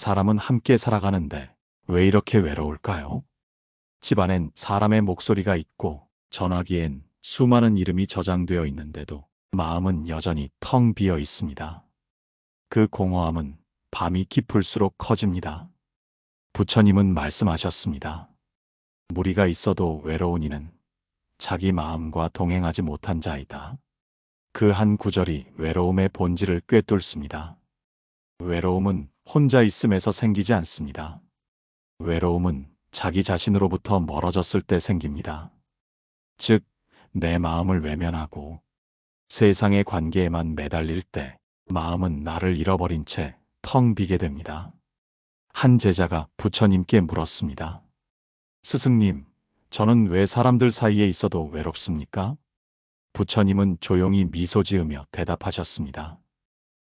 사람은 함께 살아가는데 왜 이렇게 외로울까요? 집안엔 사람의 목소리가 있고 전화기엔 수많은 이름이 저장되어 있는데도 마음은 여전히 텅 비어 있습니다. 그 공허함은 밤이 깊을수록 커집니다. 부처님은 말씀하셨습니다. 무리가 있어도 외로운 이는 자기 마음과 동행하지 못한 자이다. 그 한 구절이 외로움의 본질을 꿰뚫습니다. 외로움은 혼자 있음에서 생기지 않습니다. 외로움은 자기 자신으로부터 멀어졌을 때 생깁니다. 즉, 내 마음을 외면하고 세상의 관계에만 매달릴 때 마음은 나를 잃어버린 채 텅 비게 됩니다. 한 제자가 부처님께 물었습니다. 스승님, 저는 왜 사람들 사이에 있어도 외롭습니까? 부처님은 조용히 미소 지으며 대답하셨습니다.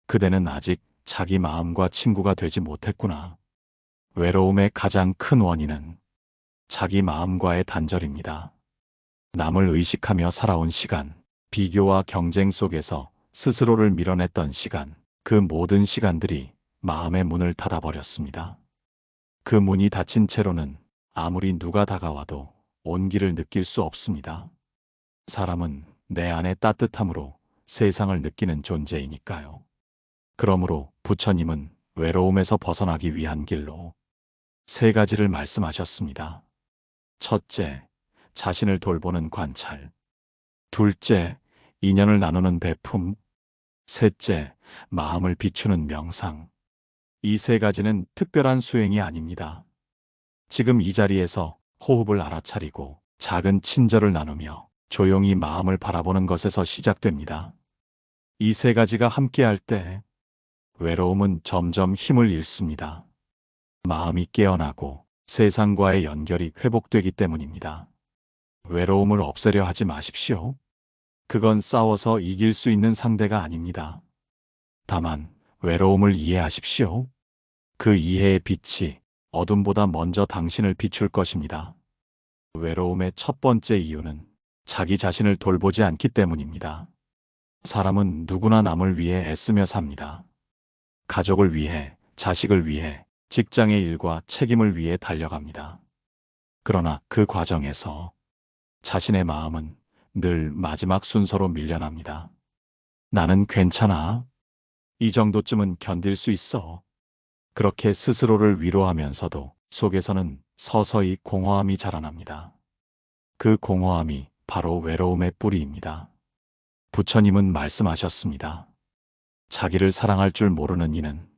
그대는 아직 자기 마음과 친구가 되지 못했구나. 외로움의 가장 큰 원인은 자기 마음과의 단절입니다. 남을 의식하며 살아온 시간, 비교와 경쟁 속에서 스스로를 밀어냈던 시간, 그 모든 시간들이 마음의 문을 닫아버렸습니다. 그 문이 닫힌 채로는 아무리 누가 다가와도 온기를 느낄 수 없습니다. 사람은 내 안의 따뜻함으로 세상을 느끼는 존재이니까요. 그러므로 부처님은 외로움에서 벗어나기 위한 길로 세 가지를 말씀하셨습니다. 첫째, 자신을 돌보는 관찰. 둘째, 인연을 나누는 배품. 셋째, 마음을 비추는 명상. 이 세 가지는 특별한 수행이 아닙니다. 지금 이 자리에서 호흡을 알아차리고 작은 친절을 나누며 조용히 마음을 바라보는 것에서 시작됩니다. 이 세 가지가 함께할 때 외로움은 점점 힘을 잃습니다. 마음이 깨어나고 세상과의 연결이 회복되기 때문입니다. 외로움을 없애려 하지 마십시오. 그건 싸워서 이길 수 있는 상대가 아닙니다. 다만 외로움을 이해하십시오. 그 이해의 빛이 어둠보다 먼저 당신을 비출 것입니다. 외로움의 첫 번째 이유는 자기 자신을 돌보지 않기 때문입니다. 사람은 누구나 남을 위해 애쓰며 삽니다. 가족을 위해, 자식을 위해, 직장의 일과 책임을 위해 달려갑니다. 그러나 그 과정에서 자신의 마음은 늘 마지막 순서로 밀려납니다. 나는 괜찮아. 이 정도쯤은 견딜 수 있어. 그렇게 스스로를 위로하면서도 속에서는 서서히 공허함이 자라납니다. 그 공허함이 바로 외로움의 뿌리입니다. 부처님은 말씀하셨습니다. 자기를 사랑할 줄 모르는 이는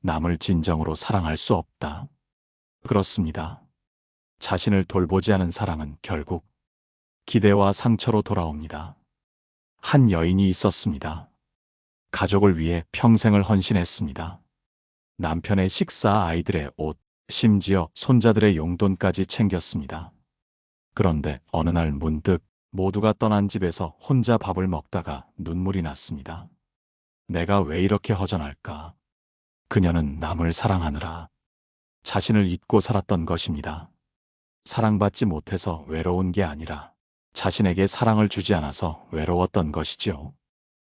남을 진정으로 사랑할 수 없다. 그렇습니다. 자신을 돌보지 않은 사랑은 결국 기대와 상처로 돌아옵니다. 한 여인이 있었습니다. 가족을 위해 평생을 헌신했습니다. 남편의 식사, 아이들의 옷, 심지어 손자들의 용돈까지 챙겼습니다. 그런데 어느 날 문득 모두가 떠난 집에서 혼자 밥을 먹다가 눈물이 났습니다. 내가 왜 이렇게 허전할까? 그녀는 남을 사랑하느라 자신을 잊고 살았던 것입니다. 사랑받지 못해서 외로운 게 아니라 자신에게 사랑을 주지 않아서 외로웠던 것이죠.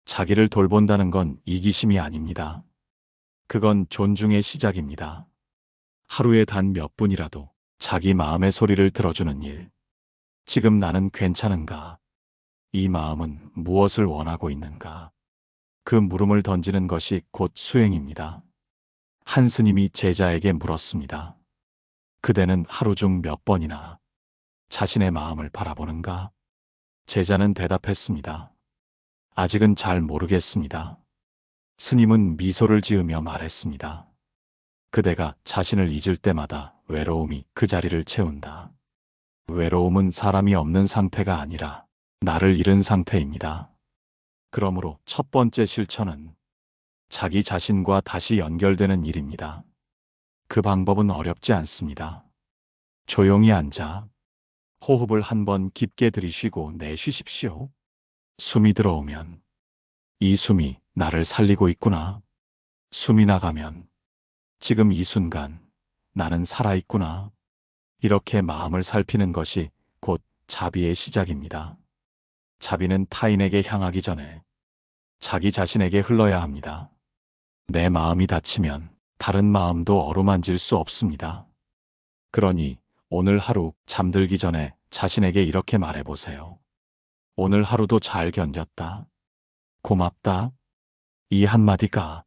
자기를 돌본다는 건 이기심이 아닙니다. 그건 존중의 시작입니다. 하루에 단 몇 분이라도 자기 마음의 소리를 들어주는 일. 지금 나는 괜찮은가? 이 마음은 무엇을 원하고 있는가? 그 물음을 던지는 것이 곧 수행입니다. 한 스님이 제자에게 물었습니다. 그대는 하루 중 몇 번이나 자신의 마음을 바라보는가? 제자는 대답했습니다. 아직은 잘 모르겠습니다. 스님은 미소를 지으며 말했습니다. 그대가 자신을 잊을 때마다 외로움이 그 자리를 채운다. 외로움은 사람이 없는 상태가 아니라 나를 잃은 상태입니다. 그러므로 첫 번째 실천은 자기 자신과 다시 연결되는 일입니다. 그 방법은 어렵지 않습니다. 조용히 앉아 호흡을 한번 깊게 들이쉬고 내쉬십시오. 숨이 들어오면 이 숨이 나를 살리고 있구나. 숨이 나가면 지금 이 순간 나는 살아있구나. 이렇게 마음을 살피는 것이 곧 자비의 시작입니다. 자비는 타인에게 향하기 전에 자기 자신에게 흘러야 합니다. 내 마음이 다치면 다른 마음도 어루만질 수 없습니다. 그러니 오늘 하루 잠들기 전에 자신에게 이렇게 말해보세요. 오늘 하루도 잘 견뎠다. 고맙다. 이 한마디가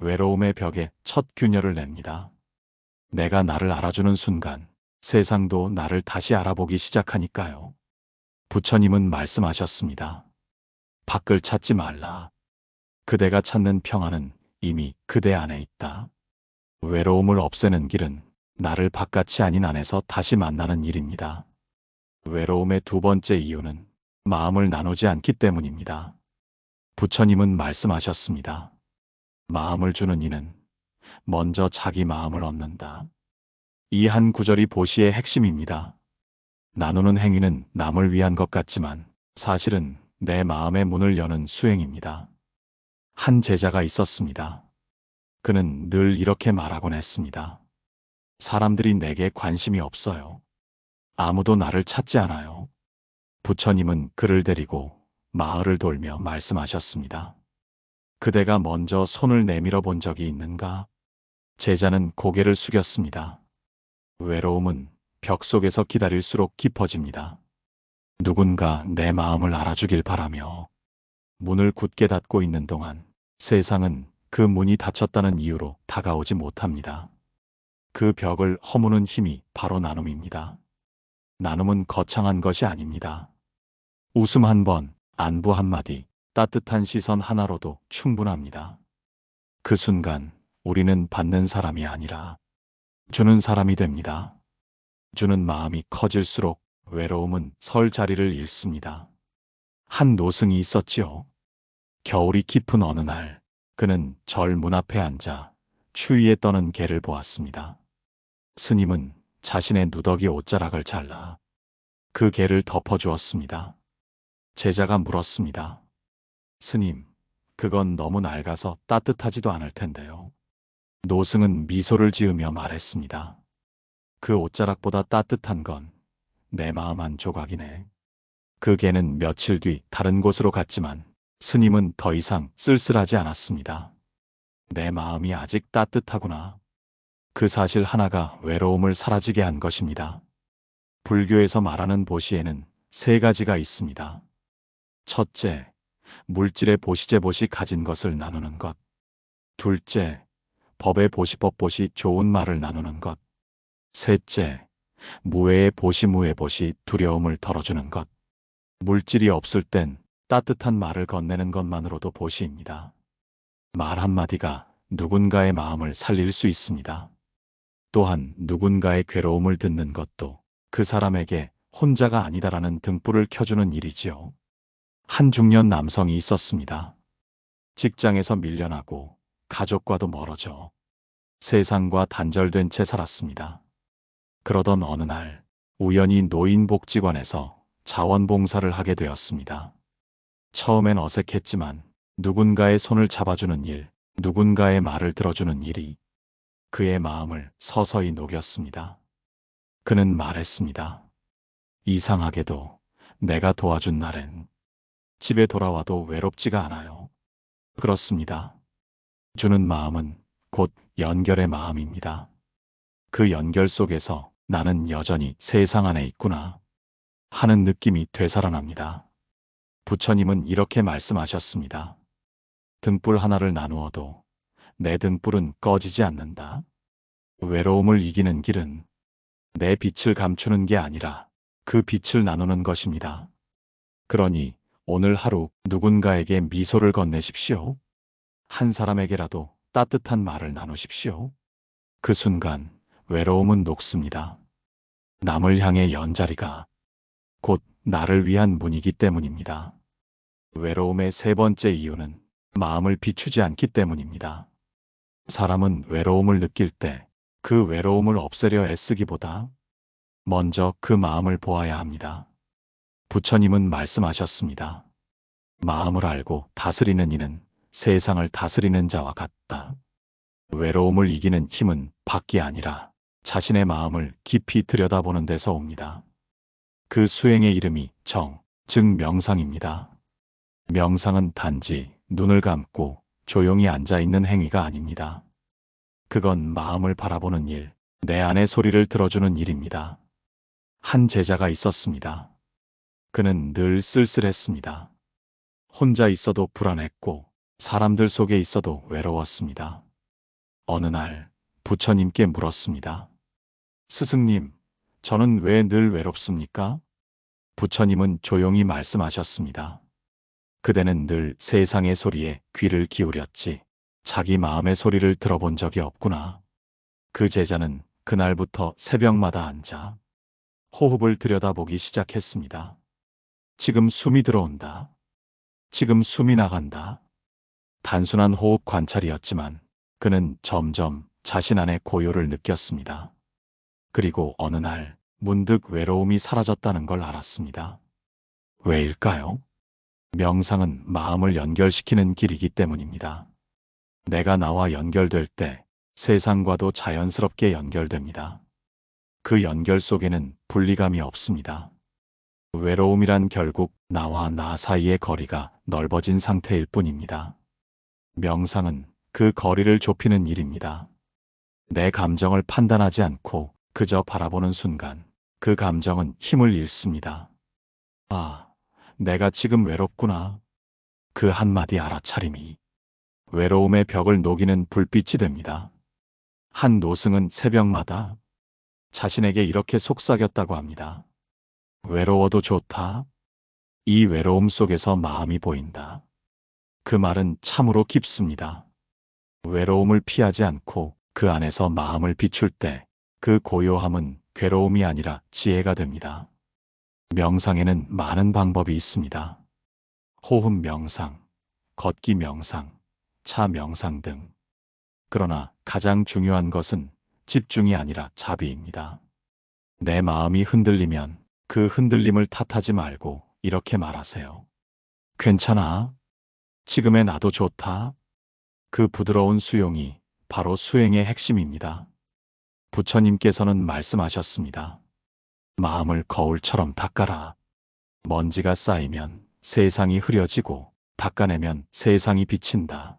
외로움의 벽에 첫 균열을 냅니다. 내가 나를 알아주는 순간 세상도 나를 다시 알아보기 시작하니까요. 부처님은 말씀하셨습니다. 밖을 찾지 말라. 그대가 찾는 평안은 이미 그대 안에 있다. 외로움을 없애는 길은 나를 바깥이 아닌 안에서 다시 만나는 일입니다. 외로움의 두 번째 이유는 마음을 나누지 않기 때문입니다. 부처님은 말씀하셨습니다. 마음을 주는 이는 먼저 자기 마음을 얻는다. 이 한 구절이 보시의 핵심입니다. 나누는 행위는 남을 위한 것 같지만 사실은 내 마음의 문을 여는 수행입니다. 한 제자가 있었습니다. 그는 늘 이렇게 말하곤 했습니다. 사람들이 내게 관심이 없어요. 아무도 나를 찾지 않아요. 부처님은 그를 데리고 마을을 돌며 말씀하셨습니다. 그대가 먼저 손을 내밀어 본 적이 있는가? 제자는 고개를 숙였습니다. 외로움은 벽 속에서 기다릴수록 깊어집니다. 누군가 내 마음을 알아주길 바라며 문을 굳게 닫고 있는 동안 세상은 그 문이 닫혔다는 이유로 다가오지 못합니다. 그 벽을 허무는 힘이 바로 나눔입니다. 나눔은 거창한 것이 아닙니다. 웃음 한 번, 안부 한마디, 따뜻한 시선 하나로도 충분합니다. 그 순간 우리는 받는 사람이 아니라 주는 사람이 됩니다. 주는 마음이 커질수록 외로움은 설 자리를 잃습니다. 한 노승이 있었지요. 겨울이 깊은 어느 날 그는 절 문 앞에 앉아 추위에 떠는 개를 보았습니다. 스님은 자신의 누더기 옷자락을 잘라 그 개를 덮어주었습니다. 제자가 물었습니다. 스님, 그건 너무 낡아서 따뜻하지도 않을 텐데요. 노승은 미소를 지으며 말했습니다. 그 옷자락보다 따뜻한 건 내 마음 한 조각이네. 그 개는 며칠 뒤 다른 곳으로 갔지만 스님은 더 이상 쓸쓸하지 않았습니다. 내 마음이 아직 따뜻하구나. 그 사실 하나가 외로움을 사라지게 한 것입니다. 불교에서 말하는 보시에는 세 가지가 있습니다. 첫째, 물질의 보시제보시 가진 것을 나누는 것. 둘째, 법의 보시법보시 좋은 말을 나누는 것. 셋째, 무해의 보시 무해 보시 두려움을 덜어주는 것. 물질이 없을 땐 따뜻한 말을 건네는 것만으로도 보시입니다. 말 한마디가 누군가의 마음을 살릴 수 있습니다. 또한 누군가의 괴로움을 듣는 것도 그 사람에게 혼자가 아니다라는 등불을 켜주는 일이지요. 한 중년 남성이 있었습니다. 직장에서 밀려나고 가족과도 멀어져 세상과 단절된 채 살았습니다. 그러던 어느 날 우연히 노인복지관에서 자원봉사를 하게 되었습니다. 처음엔 어색했지만 누군가의 손을 잡아주는 일, 누군가의 말을 들어주는 일이 그의 마음을 서서히 녹였습니다. 그는 말했습니다. 이상하게도 내가 도와준 날엔 집에 돌아와도 외롭지가 않아요. 그렇습니다. 주는 마음은 곧 연결의 마음입니다. 그 연결 속에서 나는 여전히 세상 안에 있구나 하는 느낌이 되살아납니다. 부처님은 이렇게 말씀하셨습니다. 등불 하나를 나누어도 내 등불은 꺼지지 않는다. 외로움을 이기는 길은 내 빛을 감추는 게 아니라 그 빛을 나누는 것입니다. 그러니 오늘 하루 누군가에게 미소를 건네십시오. 한 사람에게라도 따뜻한 말을 나누십시오. 그 순간 외로움은 녹습니다. 남을 향해 연 자리가 곧 나를 위한 문이기 때문입니다. 외로움의 세 번째 이유는 마음을 비추지 않기 때문입니다. 사람은 외로움을 느낄 때 그 외로움을 없애려 애쓰기보다 먼저 그 마음을 보아야 합니다. 부처님은 말씀하셨습니다. 마음을 알고 다스리는 이는 세상을 다스리는 자와 같다. 외로움을 이기는 힘은 밖이 아니라 자신의 마음을 깊이 들여다보는 데서 옵니다. 그 수행의 이름이 정, 즉 명상입니다. 명상은 단지 눈을 감고 조용히 앉아 있는 행위가 아닙니다. 그건 마음을 바라보는 일, 내 안의 소리를 들어주는 일입니다. 한 제자가 있었습니다. 그는 늘 쓸쓸했습니다. 혼자 있어도 불안했고 사람들 속에 있어도 외로웠습니다. 어느 날 부처님께 물었습니다. 스승님, 저는 왜 늘 외롭습니까? 부처님은 조용히 말씀하셨습니다. 그대는 늘 세상의 소리에 귀를 기울였지 자기 마음의 소리를 들어본 적이 없구나. 그 제자는 그날부터 새벽마다 앉아 호흡을 들여다보기 시작했습니다. 지금 숨이 들어온다. 지금 숨이 나간다. 단순한 호흡 관찰이었지만 그는 점점 자신 안의 고요를 느꼈습니다. 그리고 어느 날 문득 외로움이 사라졌다는 걸 알았습니다. 왜일까요? 명상은 마음을 연결시키는 길이기 때문입니다. 내가 나와 연결될 때 세상과도 자연스럽게 연결됩니다. 그 연결 속에는 분리감이 없습니다. 외로움이란 결국 나와 나 사이의 거리가 넓어진 상태일 뿐입니다. 명상은 그 거리를 좁히는 일입니다. 내 감정을 판단하지 않고 그저 바라보는 순간 그 감정은 힘을 잃습니다. 아, 내가 지금 외롭구나. 그 한마디 알아차림이 외로움의 벽을 녹이는 불빛이 됩니다. 한 노승은 새벽마다 자신에게 이렇게 속삭였다고 합니다. 외로워도 좋다. 이 외로움 속에서 마음이 보인다. 그 말은 참으로 깊습니다. 외로움을 피하지 않고 그 안에서 마음을 비출 때 그 고요함은 괴로움이 아니라 지혜가 됩니다. 명상에는 많은 방법이 있습니다. 호흡 명상, 걷기 명상, 차 명상 등. 그러나 가장 중요한 것은 집중이 아니라 자비입니다. 내 마음이 흔들리면 그 흔들림을 탓하지 말고 이렇게 말하세요. 괜찮아. 지금의 나도 좋다. 그 부드러운 수용이 바로 수행의 핵심입니다. 부처님께서는 말씀하셨습니다. 마음을 거울처럼 닦아라. 먼지가 쌓이면 세상이 흐려지고 닦아내면 세상이 비친다.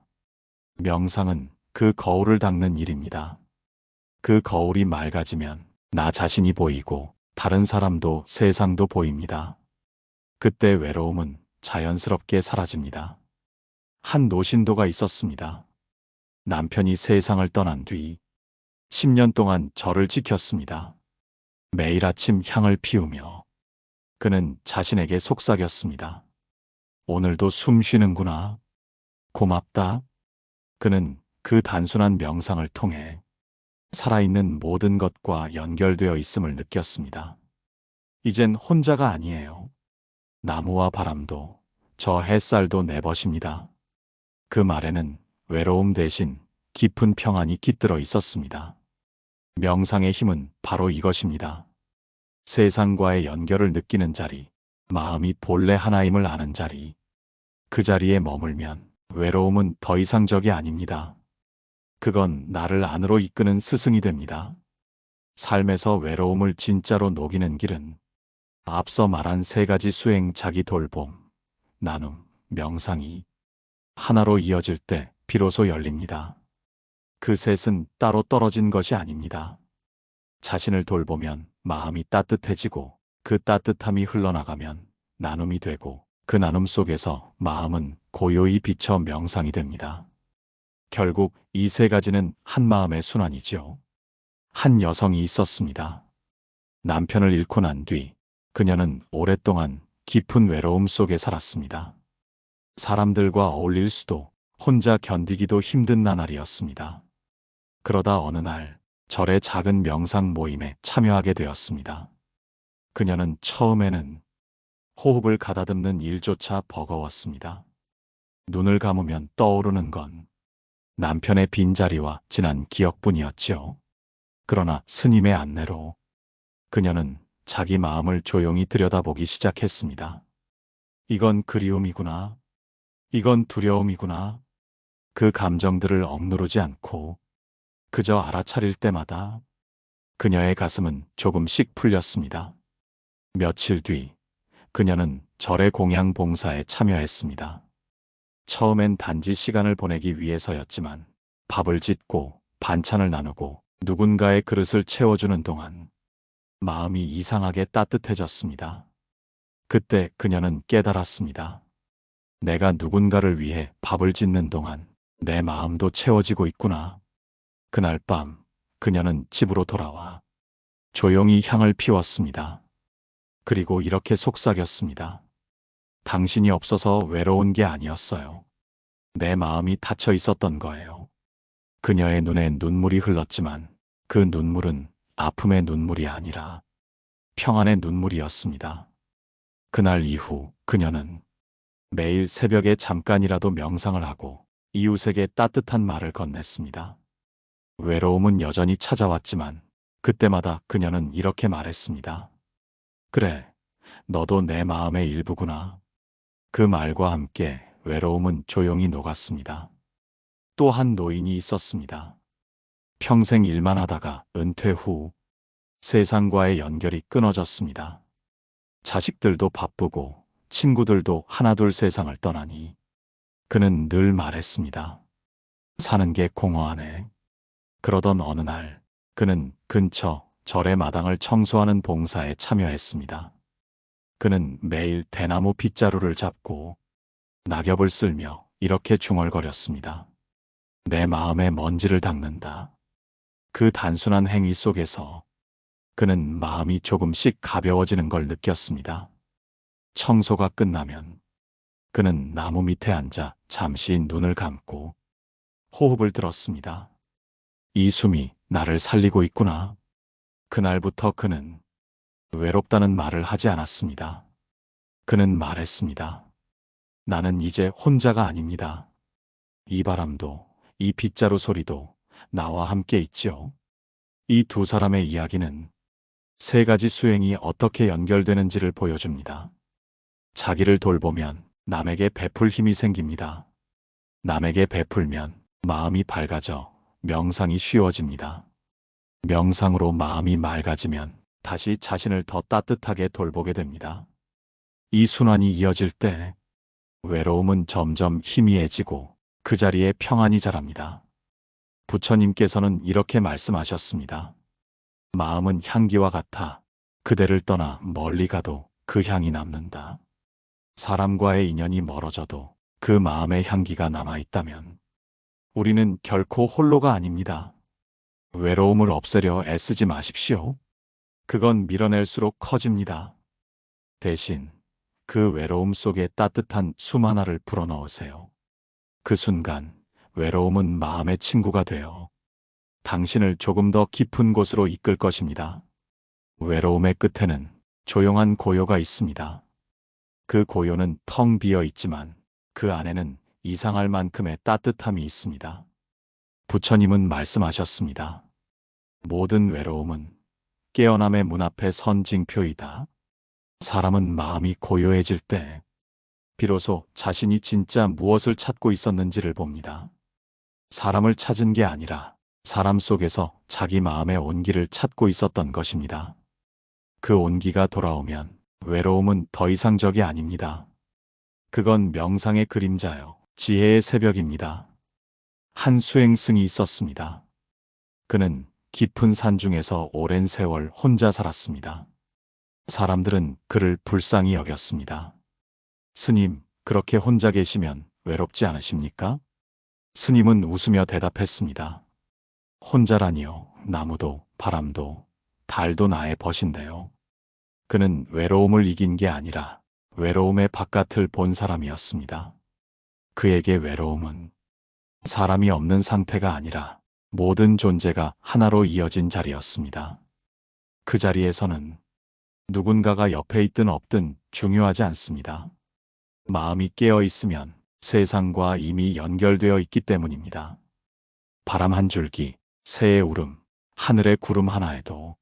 명상은 그 거울을 닦는 일입니다. 그 거울이 맑아지면 나 자신이 보이고 다른 사람도 세상도 보입니다. 그때 외로움은 자연스럽게 사라집니다. 한 노신도가 있었습니다. 남편이 세상을 떠난 뒤 10년 동안 저를 지켰습니다. 매일 아침 향을 피우며 그는 자신에게 속삭였습니다. 오늘도 숨 쉬는구나. 고맙다. 그는 그 단순한 명상을 통해 살아있는 모든 것과 연결되어 있음을 느꼈습니다. 이젠 혼자가 아니에요. 나무와 바람도 저 햇살도 내 것입니다. 그 말에는 외로움 대신 깊은 평안이 깃들어 있었습니다. 명상의 힘은 바로 이것입니다. 세상과의 연결을 느끼는 자리, 마음이 본래 하나임을 아는 자리. 그 자리에 머물면 외로움은 더 이상 적이 아닙니다. 그건 나를 안으로 이끄는 스승이 됩니다. 삶에서 외로움을 진짜로 녹이는 길은 앞서 말한 세 가지 수행 자기 돌봄, 나눔, 명상이 하나로 이어질 때 비로소 열립니다. 그 셋은 따로 떨어진 것이 아닙니다. 자신을 돌보면 마음이 따뜻해지고 그 따뜻함이 흘러나가면 나눔이 되고 그 나눔 속에서 마음은 고요히 비쳐 명상이 됩니다. 결국 이 세 가지는 한 마음의 순환이지요. 한 여성이 있었습니다. 남편을 잃고 난 뒤 그녀는 오랫동안 깊은 외로움 속에 살았습니다. 사람들과 어울릴 수도 혼자 견디기도 힘든 나날이었습니다. 그러다 어느 날 절의 작은 명상 모임에 참여하게 되었습니다. 그녀는 처음에는 호흡을 가다듬는 일조차 버거웠습니다. 눈을 감으면 떠오르는 건 남편의 빈자리와 지난 기억뿐이었지요. 그러나 스님의 안내로 그녀는 자기 마음을 조용히 들여다보기 시작했습니다. 이건 그리움이구나. 이건 두려움이구나. 그 감정들을 억누르지 않고 그저 알아차릴 때마다 그녀의 가슴은 조금씩 풀렸습니다. 며칠 뒤 그녀는 절의 공양 봉사에 참여했습니다. 처음엔 단지 시간을 보내기 위해서였지만 밥을 짓고 반찬을 나누고 누군가의 그릇을 채워주는 동안 마음이 이상하게 따뜻해졌습니다. 그때 그녀는 깨달았습니다. 내가 누군가를 위해 밥을 짓는 동안 내 마음도 채워지고 있구나. 그날 밤 그녀는 집으로 돌아와 조용히 향을 피웠습니다. 그리고 이렇게 속삭였습니다. 당신이 없어서 외로운 게 아니었어요. 내 마음이 닫혀 있었던 거예요. 그녀의 눈에 눈물이 흘렀지만 그 눈물은 아픔의 눈물이 아니라 평안의 눈물이었습니다. 그날 이후 그녀는 매일 새벽에 잠깐이라도 명상을 하고 이웃에게 따뜻한 말을 건넸습니다. 외로움은 여전히 찾아왔지만 그때마다 그녀는 이렇게 말했습니다. 그래, 너도 내 마음의 일부구나. 그 말과 함께 외로움은 조용히 녹았습니다. 또 한 노인이 있었습니다. 평생 일만 하다가 은퇴 후 세상과의 연결이 끊어졌습니다. 자식들도 바쁘고 친구들도 하나둘 세상을 떠나니 그는 늘 말했습니다. 사는 게 공허하네. 그러던 어느 날 그는 근처 절의 마당을 청소하는 봉사에 참여했습니다. 그는 매일 대나무 빗자루를 잡고 낙엽을 쓸며 이렇게 중얼거렸습니다. 내 마음의 먼지를 닦는다. 그 단순한 행위 속에서 그는 마음이 조금씩 가벼워지는 걸 느꼈습니다. 청소가 끝나면 그는 나무 밑에 앉아 잠시 눈을 감고 호흡을 들었습니다. 이 숨이 나를 살리고 있구나. 그날부터 그는 외롭다는 말을 하지 않았습니다. 그는 말했습니다. 나는 이제 혼자가 아닙니다. 이 바람도, 이 빗자루 소리도 나와 함께 있지요. 이 두 사람의 이야기는 세 가지 수행이 어떻게 연결되는지를 보여줍니다. 자기를 돌보면 남에게 베풀 힘이 생깁니다. 남에게 베풀면 마음이 밝아져 명상이 쉬워집니다. 명상으로 마음이 맑아지면 다시 자신을 더 따뜻하게 돌보게 됩니다. 이 순환이 이어질 때 외로움은 점점 희미해지고 그 자리에 평안이 자랍니다. 부처님께서는 이렇게 말씀하셨습니다. 마음은 향기와 같아 그대를 떠나 멀리 가도 그 향이 남는다. 사람과의 인연이 멀어져도 그 마음의 향기가 남아있다면 우리는 결코 홀로가 아닙니다. 외로움을 없애려 애쓰지 마십시오. 그건 밀어낼수록 커집니다. 대신 그 외로움 속에 따뜻한 숨 하나를 불어넣으세요. 그 순간 외로움은 마음의 친구가 되어 당신을 조금 더 깊은 곳으로 이끌 것입니다. 외로움의 끝에는 조용한 고요가 있습니다. 그 고요는 텅 비어 있지만 그 안에는 이상할 만큼의 따뜻함이 있습니다. 부처님은 말씀하셨습니다. 모든 외로움은 깨어남의 문 앞에 선 징표이다. 사람은 마음이 고요해질 때 비로소 자신이 진짜 무엇을 찾고 있었는지를 봅니다. 사람을 찾은 게 아니라 사람 속에서 자기 마음의 온기를 찾고 있었던 것입니다. 그 온기가 돌아오면 외로움은 더 이상 적이 아닙니다. 그건 명상의 그림자요. 지혜의 새벽입니다. 한 수행승이 있었습니다. 그는 깊은 산 중에서 오랜 세월 혼자 살았습니다. 사람들은 그를 불쌍히 여겼습니다. 스님, 그렇게 혼자 계시면 외롭지 않으십니까? 스님은 웃으며 대답했습니다. 혼자라니요. 나무도, 바람도, 달도 나의 벗인데요. 그는 외로움을 이긴 게 아니라 외로움의 바깥을 본 사람이었습니다. 그에게 외로움은 사람이 없는 상태가 아니라 모든 존재가 하나로 이어진 자리였습니다. 그 자리에서는 누군가가 옆에 있든 없든 중요하지 않습니다. 마음이 깨어 있으면 세상과 이미 연결되어 있기 때문입니다. 바람 한 줄기, 새의 울음, 하늘의 구름 하나에도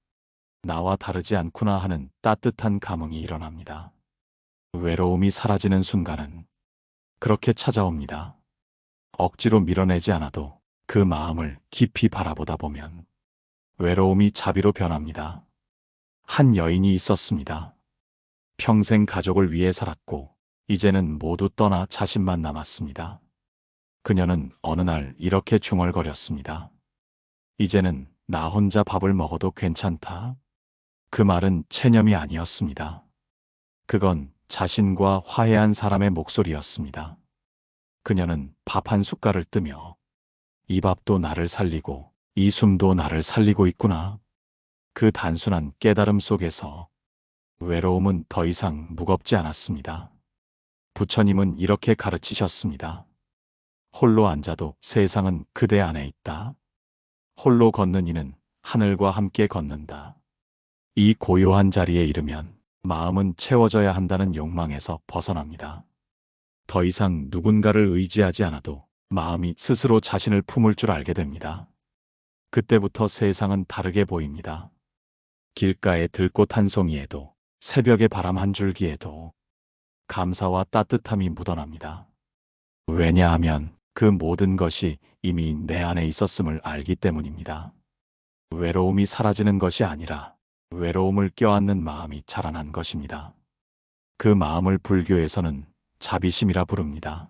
나와 다르지 않구나 하는 따뜻한 감흥이 일어납니다. 외로움이 사라지는 순간은 그렇게 찾아옵니다. 억지로 밀어내지 않아도 그 마음을 깊이 바라보다 보면 외로움이 자비로 변합니다. 한 여인이 있었습니다. 평생 가족을 위해 살았고 이제는 모두 떠나 자신만 남았습니다. 그녀는 어느 날 이렇게 중얼거렸습니다. 이제는 나 혼자 밥을 먹어도 괜찮다. 그 말은 체념이 아니었습니다. 그건 자신과 화해한 사람의 목소리였습니다. 그녀는 밥 한 숟갈을 뜨며 이 밥도 나를 살리고 이 숨도 나를 살리고 있구나. 그 단순한 깨달음 속에서 외로움은 더 이상 무겁지 않았습니다. 부처님은 이렇게 가르치셨습니다. 홀로 앉아도 세상은 그대 안에 있다. 홀로 걷는 이는 하늘과 함께 걷는다. 이 고요한 자리에 이르면 마음은 채워져야 한다는 욕망에서 벗어납니다. 더 이상 누군가를 의지하지 않아도 마음이 스스로 자신을 품을 줄 알게 됩니다. 그때부터 세상은 다르게 보입니다. 길가의 들꽃 한 송이에도 새벽의 바람 한 줄기에도 감사와 따뜻함이 묻어납니다. 왜냐하면 그 모든 것이 이미 내 안에 있었음을 알기 때문입니다. 외로움이 사라지는 것이 아니라 외로움을 껴안는 마음이 자라난 것입니다. 그 마음을 불교에서는 자비심이라 부릅니다.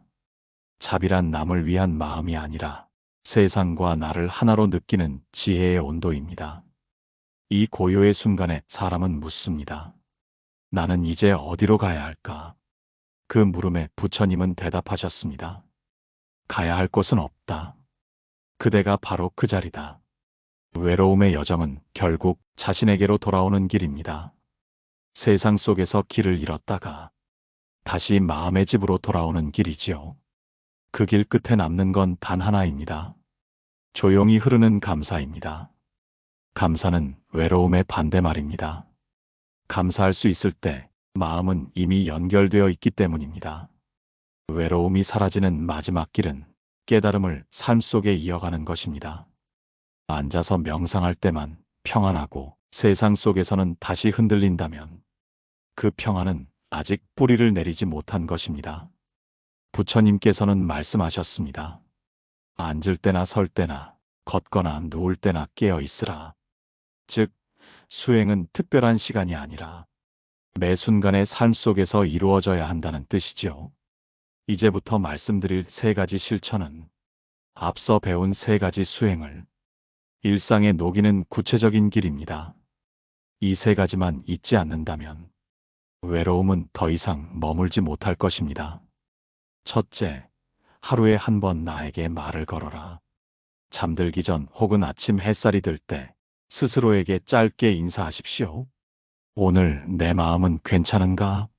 자비란 남을 위한 마음이 아니라 세상과 나를 하나로 느끼는 지혜의 온도입니다. 이 고요의 순간에 사람은 묻습니다. 나는 이제 어디로 가야 할까? 그 물음에 부처님은 대답하셨습니다. 가야 할 곳은 없다. 그대가 바로 그 자리다. 외로움의 여정은 결국 자신에게로 돌아오는 길입니다. 세상 속에서 길을 잃었다가 다시 마음의 집으로 돌아오는 길이지요. 그 길 끝에 남는 건 단 하나입니다. 조용히 흐르는 감사입니다. 감사는 외로움의 반대말입니다. 감사할 수 있을 때 마음은 이미 연결되어 있기 때문입니다. 외로움이 사라지는 마지막 길은 깨달음을 삶 속에 이어가는 것입니다. 앉아서 명상할 때만 평안하고 세상 속에서는 다시 흔들린다면 그 평안은 아직 뿌리를 내리지 못한 것입니다. 부처님께서는 말씀하셨습니다. 앉을 때나 설 때나 걷거나 누울 때나 깨어 있으라. 즉, 수행은 특별한 시간이 아니라 매 순간의 삶 속에서 이루어져야 한다는 뜻이죠. 이제부터 말씀드릴 세 가지 실천은 앞서 배운 세 가지 수행을 일상에 녹이는 구체적인 길입니다. 이 세 가지만 잊지 않는다면 외로움은 더 이상 머물지 못할 것입니다. 첫째, 하루에 한 번 나에게 말을 걸어라. 잠들기 전 혹은 아침 햇살이 들 때 스스로에게 짧게 인사하십시오. 오늘 내 마음은 괜찮은가?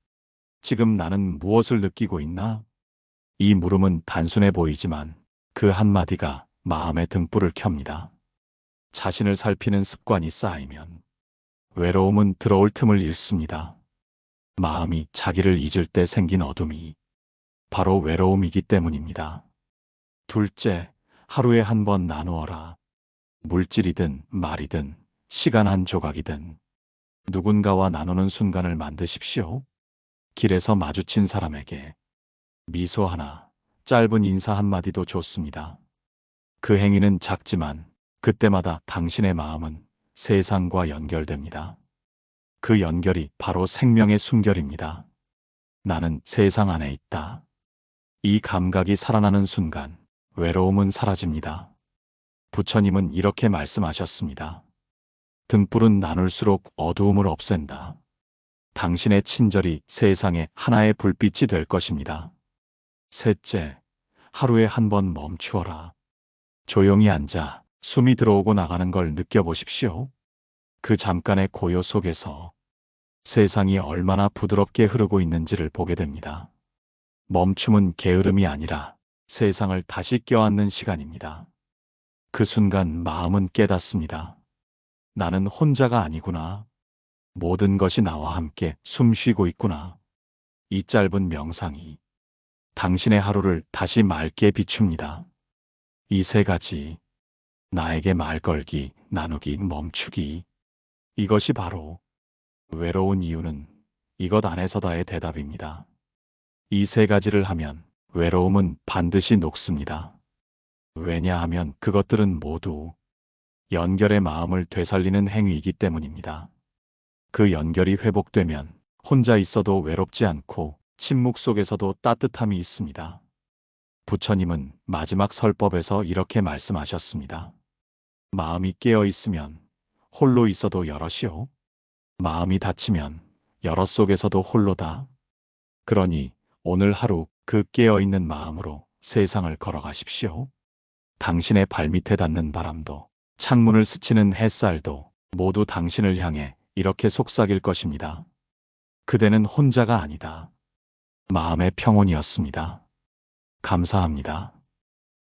지금 나는 무엇을 느끼고 있나? 이 물음은 단순해 보이지만 그 한마디가 마음의 등불을 켭니다. 자신을 살피는 습관이 쌓이면 외로움은 들어올 틈을 잃습니다. 마음이 자기를 잊을 때 생긴 어둠이 바로 외로움이기 때문입니다. 둘째, 하루에 한 번 나누어라. 물질이든 말이든 시간 한 조각이든 누군가와 나누는 순간을 만드십시오. 길에서 마주친 사람에게 미소 하나, 짧은 인사 한마디도 좋습니다. 그 행위는 작지만 그때마다 당신의 마음은 세상과 연결됩니다. 그 연결이 바로 생명의 순결입니다. 나는 세상 안에 있다. 이 감각이 살아나는 순간 외로움은 사라집니다. 부처님은 이렇게 말씀하셨습니다. 등불은 나눌수록 어두움을 없앤다. 당신의 친절이 세상에 하나의 불빛이 될 것입니다. 셋째, 하루에 한 번 멈추어라. 조용히 앉아 숨이 들어오고 나가는 걸 느껴보십시오. 그 잠깐의 고요 속에서 세상이 얼마나 부드럽게 흐르고 있는지를 보게 됩니다. 멈춤은 게으름이 아니라 세상을 다시 껴안는 시간입니다. 그 순간 마음은 깨닫습니다. 나는 혼자가 아니구나. 모든 것이 나와 함께 숨 쉬고 있구나. 이 짧은 명상이 당신의 하루를 다시 맑게 비춥니다. 이 세 가지, 나에게 말 걸기, 나누기, 멈추기. 이것이 바로 외로운 이유는 이것 안에서다의 대답입니다. 이 세 가지를 하면 외로움은 반드시 녹습니다. 왜냐하면 그것들은 모두 연결의 마음을 되살리는 행위이기 때문입니다. 그 연결이 회복되면 혼자 있어도 외롭지 않고 침묵 속에서도 따뜻함이 있습니다. 부처님은 마지막 설법에서 이렇게 말씀하셨습니다. 마음이 깨어 있으면 홀로 있어도 여럿이요. 마음이 닫히면 여럿 속에서도 홀로다. 그러니 오늘 하루 그 깨어 있는 마음으로 세상을 걸어가십시오. 당신의 발밑에 닿는 바람도 창문을 스치는 햇살도 모두 당신을 향해 이렇게 속삭일 것입니다. 그대는 혼자가 아니다. 마음의 평온이었습니다. 감사합니다.